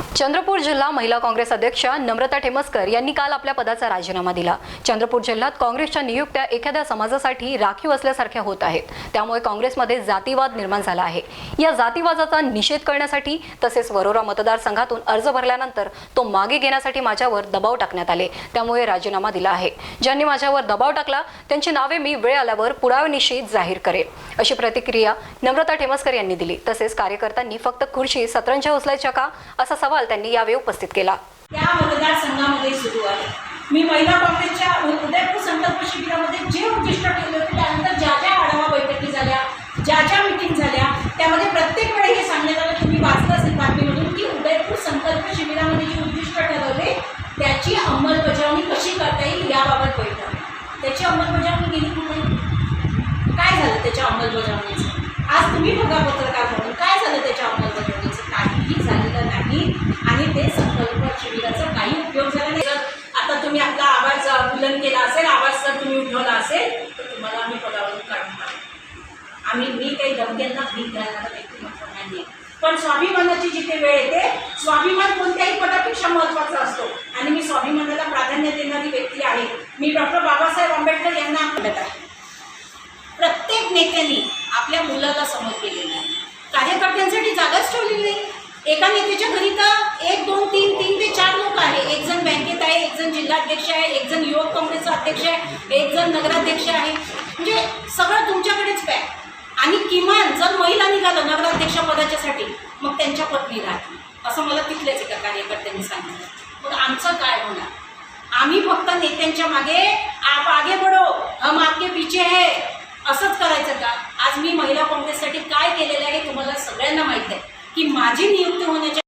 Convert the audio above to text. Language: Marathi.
चंद्रपूर जिल्हा महिला काँग्रेस अध्यक्ष नम्रता ठेमसकर यांनी काल आपल्या पदाचा राजीनामा दिला. चंद्रपूर जिल्ह्यात काँग्रेसच्या नियुक्त्या एखाद्या समाजासाठी राखीव असल्यासारख्या होत आहेत. त्यामुळे काँग्रेसमध्ये जातीवाद निर्माण झाला आहे. या जातीवादाचा निषेध करण्यासाठी तसेच वरोरा मतदारसंघातून अर्ज भरल्यानंतर तो मागे घेण्यासाठी माझ्यावर दबाव टाकण्यात आले. त्यामुळे राजीनामा दिला आहे. ज्यांनी माझ्यावर दबाव टाकला त्यांची नावे मी वेळ आल्यावर पुराव्यानिशी जाहीर करेन. अशी प्रतिक्रिया नम्रता ठेमसकर यांनी दिली. तसेच कार्यकर्त्यांनी फक्त खुर्ची सतरंजा उचलायच्या का? असा सवाल त्यांनी यावेळी उपस्थित केला. त्या मतदारसंघामध्ये सुरू आहे. मी महिला काँग्रेसच्या उदयपूर संकल्प शिबिरामध्ये जे उद्दिष्ट ठेवले होते त्यानंतर ज्या ज्या आढावा बैठकी झाल्या ज्या ज्या मिटिंग झाल्या त्यामध्ये प्रत्येक वेळी हे सांगण्यात आलं तुम्ही वाचलं असेल बातमीमधून की उदयपूर संकल्प शिबिरामध्ये जे उद्दिष्ट ठरवले त्याची अंमलबजावणी कशी करता येईल याबाबत बैठक. त्याची अंमलबजावणी गेली की नाही काय झालं त्याच्या अंमलबजावणीचं आज तुम्ही बघा पत्रकार म्हणून काय झालं त्याच्या अंमलबजावणीचं काहीही झालेलं नाही आणि ते संकल्प शिबिराचा काही उपयोग झाला नाही. आता तुम्ही आपला आवाज अ, बुलंद केला असेल आवाज जर तुम्ही उठवला असेल तर तुम्हाला आम्ही पदावरून काढून आम्ही मी काही दमक्यांना भीक घालणारा व्यक्तिमत्व नाही पण स्वाभिमानाची जिथे वेळ येते स्वाभिमान कोणत्याही पदापेक्षा महत्त्वाचा असतो. आणि मी स्वाभिमानाला प्राधान्य देणारी व्यक्ती आहे. मी डॉक्टर बाबासाहेब आंबेडकर यांना म्हणत आहे. प्रत्येक नेत्यांनी आपल्या मुलाला समोर केलेलं आहे. कार्यकर्त्यांसाठी जागाच ठेवलेली नाही. एका नेत्याच्या घरी तर एक दोन तीन तीन ते चार लोक आहे. एक जण बँकेत आहे एक जण जिल्हाध्यक्ष आहे एक जण युवक काँग्रेसचा अध्यक्ष आहे एक जण नगराध्यक्ष आहे. म्हणजे सगळं तुमच्याकडेच पॅक. आणि किमान जर महिला निघालं नगराध्यक्ष पदाच्यासाठी मग त्यांच्या पत्नी राहतील. असं मला तिथल्याच एका कार्यकर्त्यांनी सांगितलं. मग आमचं काय होणार? आम्ही फक्त नेत्यांच्या मागे आप आगे बढो. हम आपके पीछे है. असंच करायचं का? आज मी महिला काँग्रेससाठी काय केलं आहे हे तुम्हाला सगळ्यांना माहीत आहे की माझी नियुक्ती होण्याच्या